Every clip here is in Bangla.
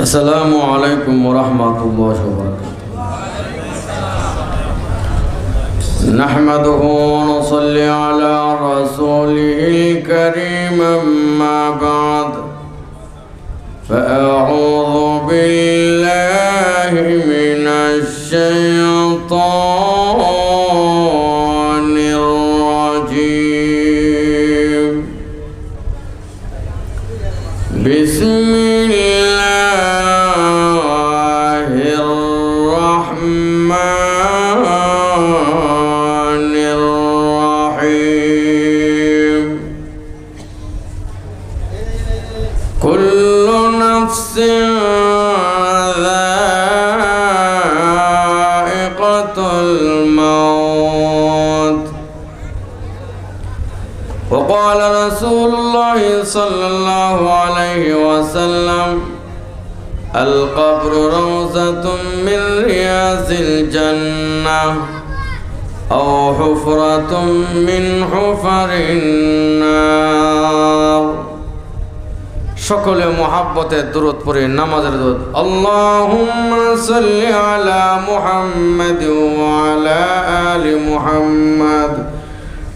السلام عليكم ورحمة الله وبركاته. نحمده ونصلي على رسوله الكريم أما بعد. فأعوذ بالله من الشيطان رسول الله صلى الله عليه وسلم القبر روزة من رياض الجنة أو حفرة من حفر النار সকলে মোহাব্বতের দূরত পড়ে নামাজের দূরত আল্লাহুম্মা সাল্লি আলা মুহাম্মাদ ওয়া আলা আলি মুহাম্মাদ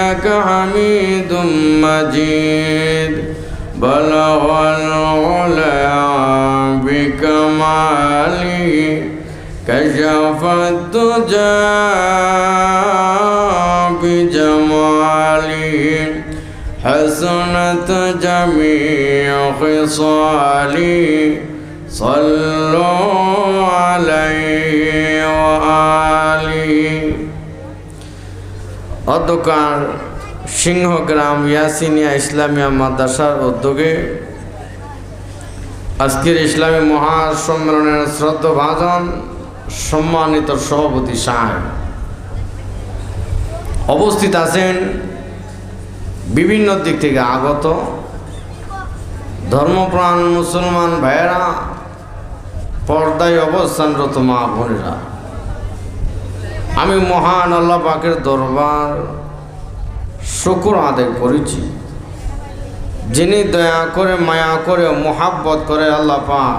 إنك حميد مجيد. بلغ العلا بكماله كشف الدجى بجماله حسنت جميع خصاله صلوا عليه অধ্যকার সিংহগ্রাম ইয়াসিনিয়া ইসলামিয়া মাদ্রাসার উদ্যোগে আজকের ইসলামী মহাসম্মেলনের শ্রদ্ধাভাজন সম্মানিত সভাপতি সাহেব। অবস্থিত আছেন বিভিন্ন দিক থেকে আগত ধর্মপ্রাণ মুসলমান ভাইয়েরা, পর্দায় অবস্থানরত মা বোনেরা। আমি মহান আল্লাহ পাকের দরবার শুকুর আদায় করেছি। যিনি দয়া করে, মায়া করে, মোহাব্বত করে আল্লাহ পাক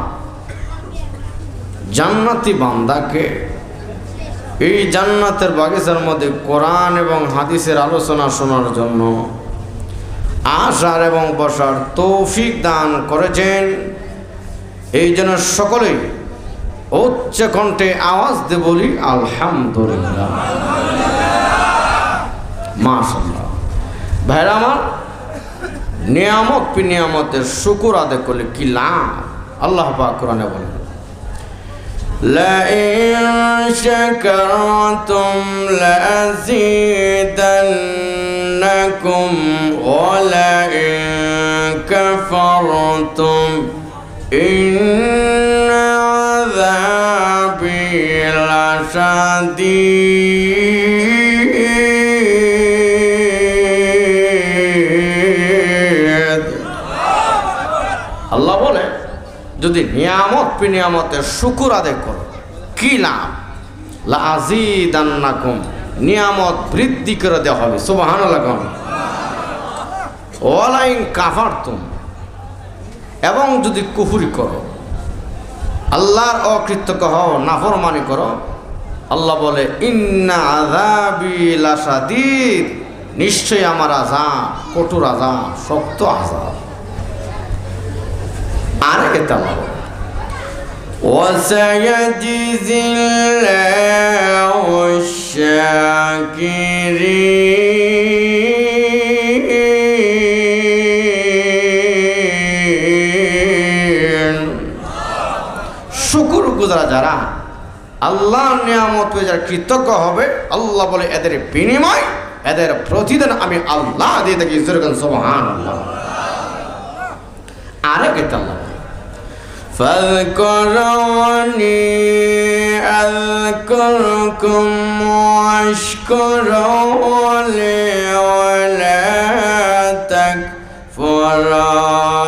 জান্নাতি বান্দাকে এই জান্নাতের বাগিচার মধ্যে কোরআন এবং হাদিসের আলোচনা শোনার জন্য আসার এবং বসার তৌফিক দান করেছেন। এই জন্য সকলেই উচ্চ কণ্ঠে আওয়াজ দে বলি আলহামদুলিল্লাহ মাশাল্লাহ ভাইরা আমার নিয়ামত পি নিয়ামতের শুকুর আদায় করলে কি লাভ আল্লাহ পাক কোরআনে বলেন لئن شكرتم لأزيدنكم ولئن كفرتم আল্লাহ বলে, যদি নিয়ামত বিনিয়ামতের শুকুর আদায় করো, কি লাভ? লাজিদান্নাকুম নিয়ামত বৃদ্ধি করে দেওয়া হবে সুবাহান ওয়ালাইন কাফার তুম এবং যদি কুহুরি করো, আল্লাহর অকৃতজ্ঞ হও, নাফরমানি করো আল্লাহ বলে ইন্না আযাবি লাসাদিদ নিশ্চয় আমার আজাব কঠোর আজাব শক্ত আজাব আরেকে তালা وسيجزي الله الشاكرين শুকুর গুজারা যারা আল্লাহর নিয়ামত পেয়ে যারা কৃতজ্ঞ হবে আল্লাহ বলে এদের বিনিময় এদের প্রতিদিন আমি আল্লাহ দিয়ে থাকি ইসরান সোহান আল্লাহ আরেক এটা আল্লাহ فاذكروني أذكركم واشكروا لي ولا تكفرون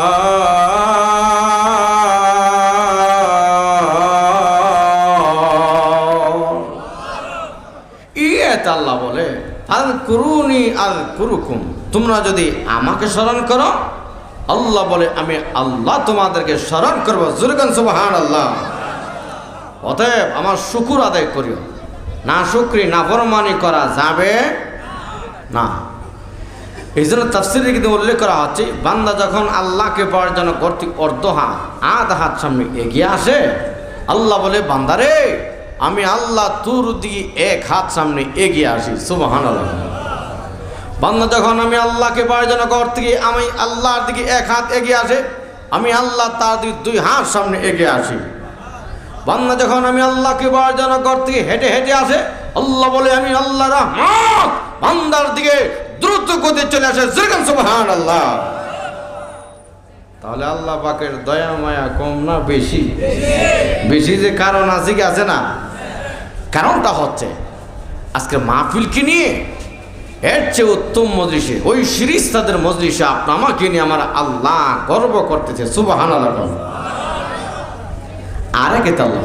ইয়েত আল্লাহ বলে আল কুরুনি আল কুরুকুম তোমরা যদি আমাকে স্মরণ করো, আল্লাহ বলে, আমি আল্লাহ তোমাদেরকে স্মরণ করব। জুরগান সুবাহান আল্লাহ অতএব আমার শুকুর আদায় করিও। না শুক্রি, না ফরমানি করা যাবে না। এই জন্য তাফসিরে কিন্তু উল্লেখ করা হচ্ছে বান্দা যখন আল্লাহকে পাওয়ার জন্য কর্তৃক অর্ধ হাত, আধ হাত সামনে এগিয়ে আসে, আল্লাহ বলে বান্দারে আমি আল্লাহ তুর দিকে এক হাত সামনে এগিয়ে আসি সুবহান বান্দা, যখন আমি আল্লাহকে জন্য ঘর থেকে আমি আল্লাহর দিকে এক হাত এগিয়ে আসে, আমি আল্লাহ তার দিকে দুই হাত সামনে এগিয়ে আসি। বান্দা, যখন আমি আল্লাহকে জন্য ঘর থেকে হেঁটে হেঁটে আসে, আল্লাহ বলে, আমি আল্লাহ রহমত। বান্দার দিকে দ্রুত গতি চলে আসে যেরকম সুবহান আল্লাহ তাহলে আল্লাহ পাকের দয়া, মায়া কম না বেশি? বেশি যে কারণ আছে কি আছে না? কারণটা হচ্ছে, আজকে মাহফিলকে নিয়ে এর চেয়ে উত্তম মজলিসে, ওই শিরিস তাদের মজলিসে আপনি আমাকে নিয়ে আমার আল্লাহ গর্ব করতেছে সুবাহান আল্লাহ আরেকে তো আল্লাহ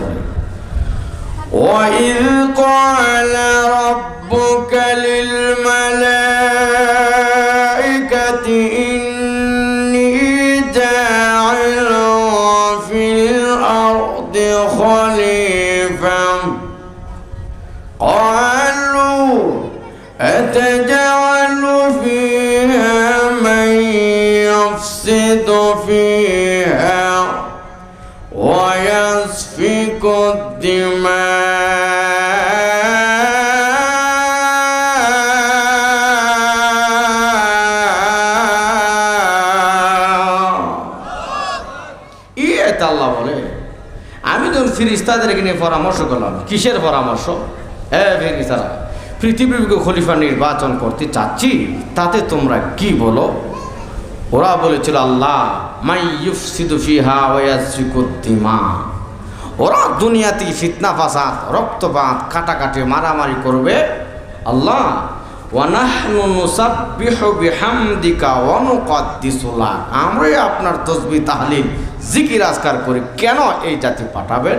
ফিরিস্তাদেরকে নিয়ে পরামর্শ করলাম। কিসের পরামর্শ? হ্যাঁ ফিরিস্তারা পৃথিবীকে খলিফা নির্বাচন করতে চাচ্ছি, তাতে তোমরা কি বলো? ওরা বলেছিল, আল্লাহ, মাই ইউফসিদু ফিহা ওরা দুনিয়াতে ফিতনা, ফাসাদ, রক্তপাত, কাটাকাটি, মারামারি করবে। আল্লাহ আমরাই আপনার তসবিহ তাহলিল, জিকির, আজকার করি। কেন এই জাতি পাঠাবেন?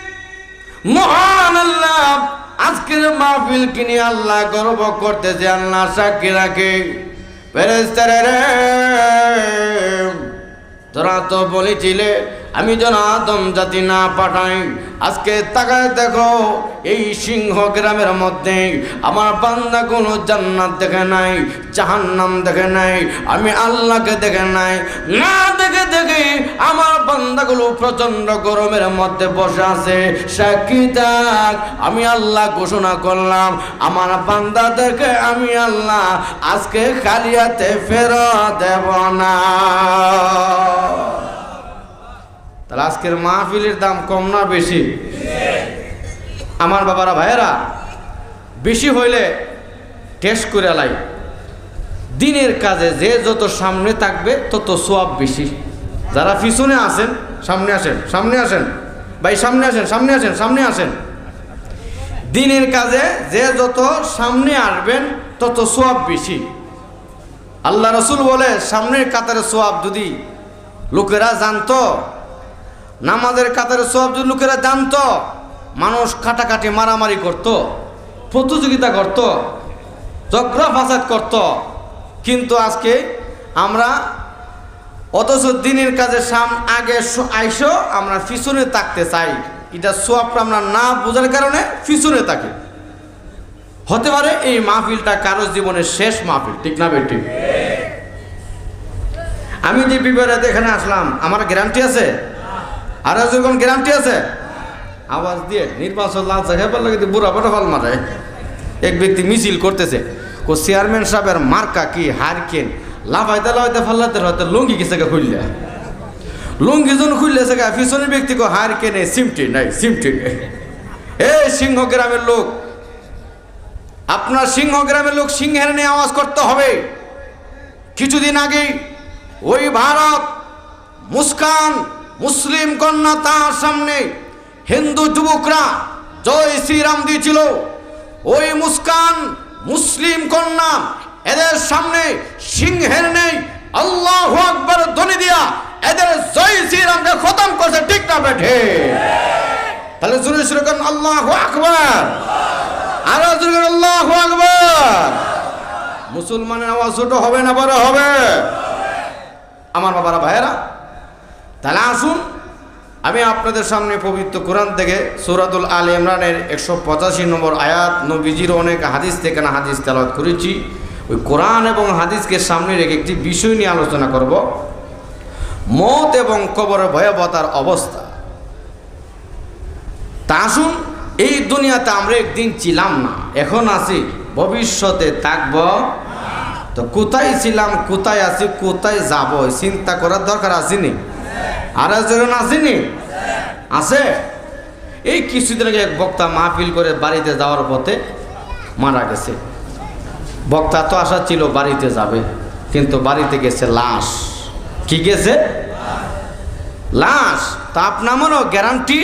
মহান আল্লাহ, আজকের মাহফিল কিনে আল্লাহ গর্ব করতেছে আল্লাহ সাক্ষী রাখে। রে, তোরা তো বলেছিলে আমি যেন আদম জাতি না পাঠাই। আজকে তাকায় দেখো, এই সিংহ গ্রামের মধ্যে আমার বান্দা কোনো জান্নাত দেখে নাই, জাহান্নাম দেখে নাই, আমি আল্লাহকে দেখে নাই। না দেখে দেখে আমার বান্দাগুলো প্রচণ্ড গরমের মধ্যে বসে আছে। আমি আল্লাহ ঘোষণা করলাম, আমার বান্দাদেরকে আমি আল্লাহ আজকে খালিয়াতে ফেরত দেব না। তাহলে আজকের মাহফিলের দাম কম না বেশি? আমার বাবারা, ভাইয়েরা, বেশি হইলে টেস্ট করে লাই। দিনের কাজে যে যত সামনে থাকবে, তত সোয়াব বেশি। যারা পিছনে আসেন সামনে আসেন সামনে আসেন। ভাই, সামনে আসেন সামনে আসেন সামনে আসেন। দিনের কাজে যে যত সামনে আসবেন, তত সোয়াব বেশি। আল্লাহ রসুল বলে, সামনের কাতারে সোয়াব যদি লোকেরা জানতো নামাজের কাতারে সব লোকেরা জানতো, মানুষ কাটাকাটি মারামারি করত, প্রতিযোগিতা করত ঝগড়া ফাসাদ করত। কিন্তু আজকে আমরা অথচ দিনের কাজে সাম আগে আইসো, আমরা পিছনে তাকতে চাই। এটা সোয়াবটা আমরা না বোঝার কারণে পিছনে তাকে। হতে পারে এই মাহফিলটা কারও জীবনের শেষ মাহফিল, ঠিক না বেটি আমি যে বিবারে এখানে আসলাম, আমার গ্যারান্টি আছে? আর যখন গ্যারান্টি আছে, আওয়াজ দিয়ে নির্বাচন লাঞ্চ হেবার লাগে বুড়া বড় ফাল মারে। এক ব্যক্তি মিছিল করতেছে, কো চেয়ারম্যান সাহেবের মার্কা কি হারকেন লাফাইতে লাফাইতে ফাল্লাতে হয়তো লুঙ্গি গেছে গা খুললে। লুঙ্গি যখন খুললেছে গা, পিছনের ব্যক্তি কো হার কেনে সিমটি নাই, সিমটি নেই। এই সিংহ গ্রামের লোক, আপনার সিংহ গ্রামের লোক সিংহের নিয়ে আওয়াজ করতে হবে। কিছুদিন আগে ওই ভারত মুস্কান মুসলিম কন্যা তার সামনে হিন্দু যুবকরা জয় শ্রীরাম দিয়েছিল। ওই মুস্কান মুসলিম কন্যা এদের সামনে সিংহের নেই, আল্লাহ আকবর ধ্বনি দিয়া এদের জয় শ্রীরামকে খতম করছে, ঠিক না বেঠে তাহলে জুড়ে শুরু আল্লাহ আকবর। আরও জোরে করে আল্লাহু আকবার। মুসলমানের আওয়াজ ছোট হবে না, বড় হবে? আমার বাবারা, ভাইয়েরা তাহলে আসুন, আমি আপনাদের সামনে পবিত্র কোরআন থেকে সৌরাতুল আল ইমরানের একশো পঁচাশি নম্বর আয়াত, নবীজির অনেক হাদিস থেকে না হাদিস তেলাওয়াত করেছি। ওই কোরআন এবং হাদিসকে সামনে রেখে একটি বিষয় নিয়ে আলোচনা করব। মত এবং কবরের ভয়াবতার অবস্থা। তা আসুন, এই দুনিয়াতে আমরা একদিন ছিলাম না, এখন আছি, ভবিষ্যতে থাকব। তো কোথায় ছিলাম, কোথায় আছি, কোথায় যাব, চিন্তা করার দরকার আসেনি। আর একজন আসেনি? আছে? এই কিছুদিন আগে এক বক্তা মাহফিল করে বাড়িতে যাওয়ার পথে মারা গেছে। বক্তা তো আশা ছিল বাড়িতে যাবে, কিন্তু বাড়িতে গেছে লাশ। কি গেছে? লাশ। তা আপনারও গ্যারান্টি?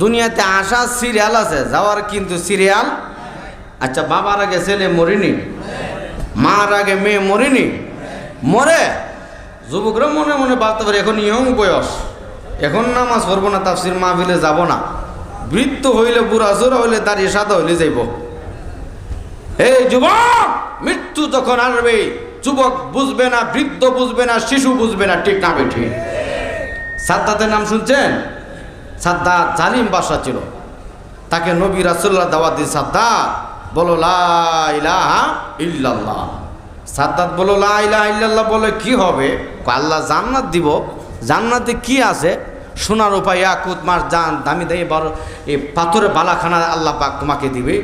দুনিয়াতে আসা সিরিয়াল আছে, যাওয়ার কিন্তু সিরিয়াল আচ্ছা বাবার আগে ছেলে মরিনি? মার আগে মেয়ে মরিনি? মরে? যুবকরা মনে মনে ভাবতে পারে, এখন ইয়ং বয়স, এখন নামাজ পড়ব না, তাফসির মাহফিলে যাব না। বৃত্ত হইলে, বুড়া জোরা হইলে দাঁড়িয়ে সাদা হইলে যাইব। এই যুবক, মৃত্যু যখন আসবে, যুবক বুঝবে না, বৃদ্ধ বুঝবে না, শিশু বুঝবে না, ঠিক না বেঠি। সাদ্দাতের নাম শুনছেন? সাদ্দাত জালিম বাসা ছিল। তাকে নবী রাসুল্লাহ দাওয়াত দিয়ে সাদ্দাত, বলো লা ইলাহা ইল্লাল্লাহ। সাদ্দাত বলো লা ইলাহা ইল্লাল্লাহ বলে কি হবে? আল্লাহ জান্নাত দিব। জান্নাতে কি আছে? সোনার উপায় ইয়াকুত মাস জান, দামি দামি বড় এই পাথরের বালাখানা আল্লাহ পাক তোমাকে দিবে।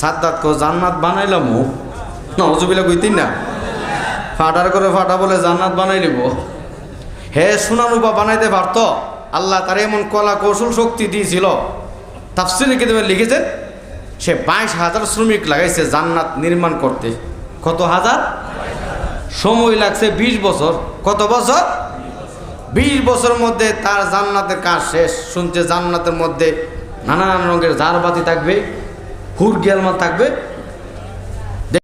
সাদ্দাত কো জান্নাত বানাইলাম নজুবিলা কইতিন না? ফাটার করে ফাটা বলে, জান্নাত বানাই নিব হে সোনার রূপা বানাইতে পারতো? আল্লাহ তার এমন কলা কৌশল শক্তি দিয়েছিল। তাফসিরে কিতাবে লিখেছেন, সে বাইশ হাজার শ্রমিক লাগাইছে জান্নাত নির্মাণ করতে। কত হাজার? সময় লাগছে বিশ বছর। কত বছর? বিশ বছর মধ্যে তার জান্নাতের কাজ শেষ। শুনছে জান্নাতের মধ্যে নানান রঙের ঝাড়বাতি থাকবে হুর গেলমা থাকবে।